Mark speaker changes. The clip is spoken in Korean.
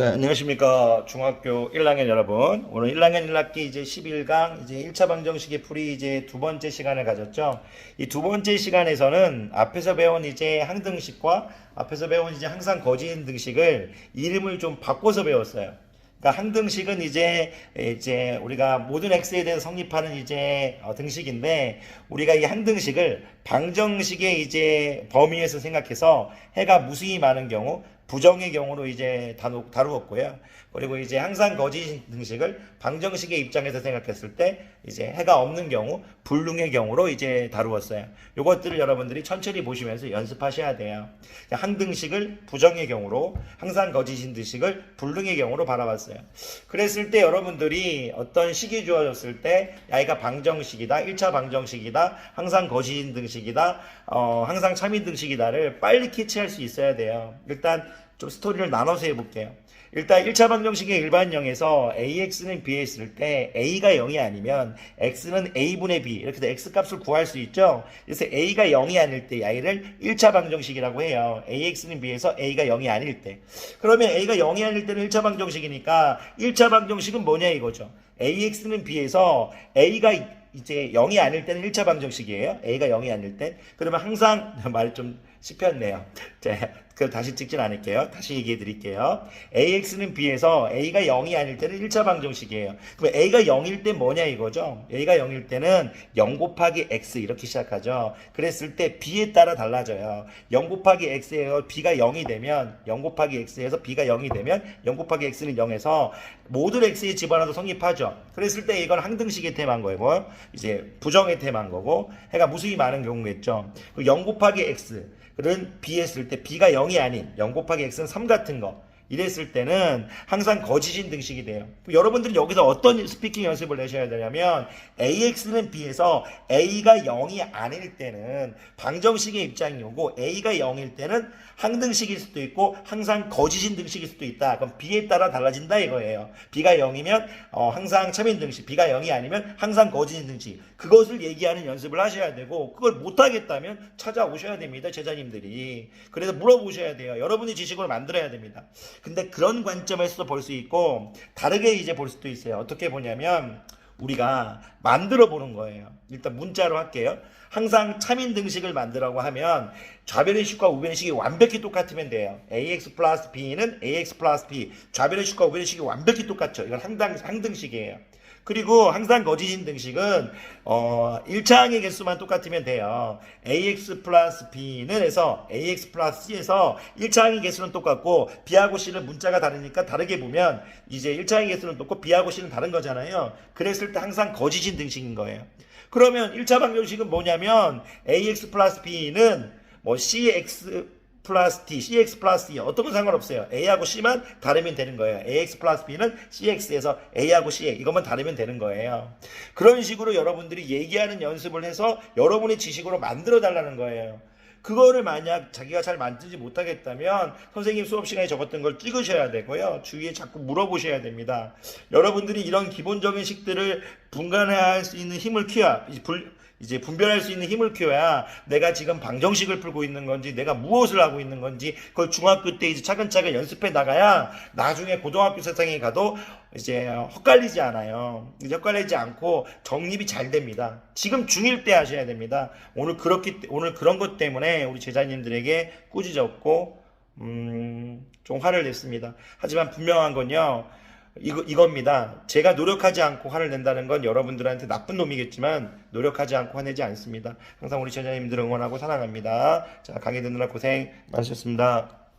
Speaker 1: 자, 안녕하십니까. 중학교 1학년 여러분. 오늘 1학년 1학기 이제 11강 이제 1차 방정식의 풀이 이제 두 번째 시간을 가졌죠. 이 두 번째 시간에서는 앞에서 배운 이제 항등식과 앞에서 배운 이제 항상 거진 등식을 이름을 좀 바꿔서 배웠어요. 그러니까 항등식은 이제 이제 우리가 모든 x에 대해서 성립하는 이제 어, 등식인데 우리가 이 항등식을 방정식의 이제 범위에서 생각해서 해가 무수히 많은 경우 부정의 경우로 이제 다루, 다루었고요. 그리고 이제 항상 거짓 등식을 방정식의 입장에서 생각했을 때 이제 해가 없는 경우 불능의 경우로 이제 다루었어요. 이것들을 여러분들이 천천히 보시면서 연습하셔야 돼요. 항등식을 부정의 경우로 항상 거짓인 등식을 불능의 경우로 바라봤어요. 그랬을 때 여러분들이 어떤 식이 주어졌을 때 야이가 방정식이다, 1차 방정식이다, 항상 거짓인 등식이다, 어, 항상 참인 등식이다를 빨리 캐치할 수 있어야 돼요. 일단 좀 스토리를 나눠서 해볼게요. 일단 1차 방정식의 일반형에서 AX는 B에 있을 때 A가 0이 아니면 X는 A분의 B 이렇게 해서 X 값을 구할 수 있죠. 그래서 A가 0이 아닐 때 Y를 1차 방정식이라고 해요. AX는 B에서 A가 0이 아닐 때. 그러면 A가 0이 아닐 때는 1차 방정식이니까 1차 방정식은 뭐냐 이거죠. AX는 B에서 A가 이제 0이 아닐 때는 1차 방정식이에요. A가 0이 아닐 때. 그러면 항상 말 좀 씹혔네요. 자, 그 다시 찍진 않을게요. 다시 얘기해 드릴게요. AX는 B에서 A가 0이 아닐 때는 1차 방정식이에요. 그럼 A가 0일 때 뭐냐 이거죠? A가 0일 때는 0 곱하기 X 이렇게 시작하죠. 그랬을 때 B에 따라 달라져요. 0 곱하기 X에서 B가 0이 되면 0 곱하기 X에서 B가 0이 되면 0 곱하기 X는 0에서 모든 X에 집어넣어도 성립하죠. 그랬을 때 이건 항등식의 테마인 거고 이제 부정의 테마인 거고 해가 무수히 많은 경우겠죠. 0 곱하기 X 는 B 했을 때 B가 0이 아닌 0 곱하기 X는 3 같은 거 이랬을 때는 항상 거짓인 등식이 돼요. 여러분들은 여기서 어떤 스피킹 연습을 내셔야 되냐면 AX는 B에서 A가 0이 아닐 때는 방정식의 입장이 오고 A가 0일 때는 항등식일 수도 있고 항상 거짓인 등식일 수도 있다. 그럼 B에 따라 달라진다 이거예요. B가 0이면 어, 항상 참인 등식, B가 0이 아니면 항상 거짓인 등식. 그것을 얘기하는 연습을 하셔야 되고 그걸 못하겠다면 찾아오셔야 됩니다. 제자님들이. 그래서 물어보셔야 돼요. 여러분이 지식을 만들어야 됩니다. 근데 그런 관점에서 볼수 있고 다르게 이제 볼 수도 있어요. 어떻게 보냐면 우리가 만들어 보는 거예요. 일단 문자로 할게요. 항상 참인 등식을 만들라고 하면 좌변의 식과 우변의 식이 완벽히 똑같으면 돼요. ax 플러스 b는 ax 플러스 b 좌변의 식과 우변의 식이 완벽히 똑같죠. 이건 항당, 항등식이에요. 그리고 항상 거짓인 등식은 어 1차항의 개수만 똑같으면 돼요. ax 플러스 b는 해서 ax 플러스 c에서 1차항의 개수는 똑같고 b하고 c는 문자가 다르니까 다르게 보면 이제 1차항의 개수는 똑같고 b하고 c는 다른 거잖아요. 그랬을 때 항상 거짓인 등식인 거예요. 그러면 1차 방정식은 뭐냐면 ax 플러스 b는 뭐 cx 플러스 t, cx 플러스 e 어떤 건 상관없어요. a하고 c만 다르면 되는 거예요. ax 플러스 b는 cx에서 a하고 c 이것만 다르면 되는 거예요. 그런 식으로 여러분들이 얘기하는 연습을 해서 여러분의 지식으로 만들어 달라는 거예요. 그거를 만약 자기가 잘 만들지 못하겠다면 선생님 수업 시간에 적었던 걸 찍으셔야 되고요. 주위에 자꾸 물어보셔야 됩니다. 여러분들이 이런 기본적인 식들을 분간할 수 있는 힘을 키워 이제 분별할 수 있는 힘을 키워야 내가 지금 방정식을 풀고 있는 건지 내가 무엇을 하고 있는 건지 그걸 중학교 때 이제 차근차근 연습해 나가야 나중에 고등학교 세상에 가도 이제 헛갈리지 않아요. 이제 헛갈리지 않고 정립이 잘 됩니다. 지금 중1 때 하셔야 됩니다. 오늘 그렇기 오늘 그런 것 때문에 우리 제자님들에게 꾸짖었고 음, 좀 화를 냈습니다. 하지만 분명한 건요. 이거, 이겁니다. 제가 노력하지 않고 화를 낸다는 건 여러분들한테 나쁜 놈이겠지만 노력하지 않고 화내지 않습니다. 항상 우리 제자님들 응원하고 사랑합니다. 자, 강의 듣느라 고생 많으셨습니다.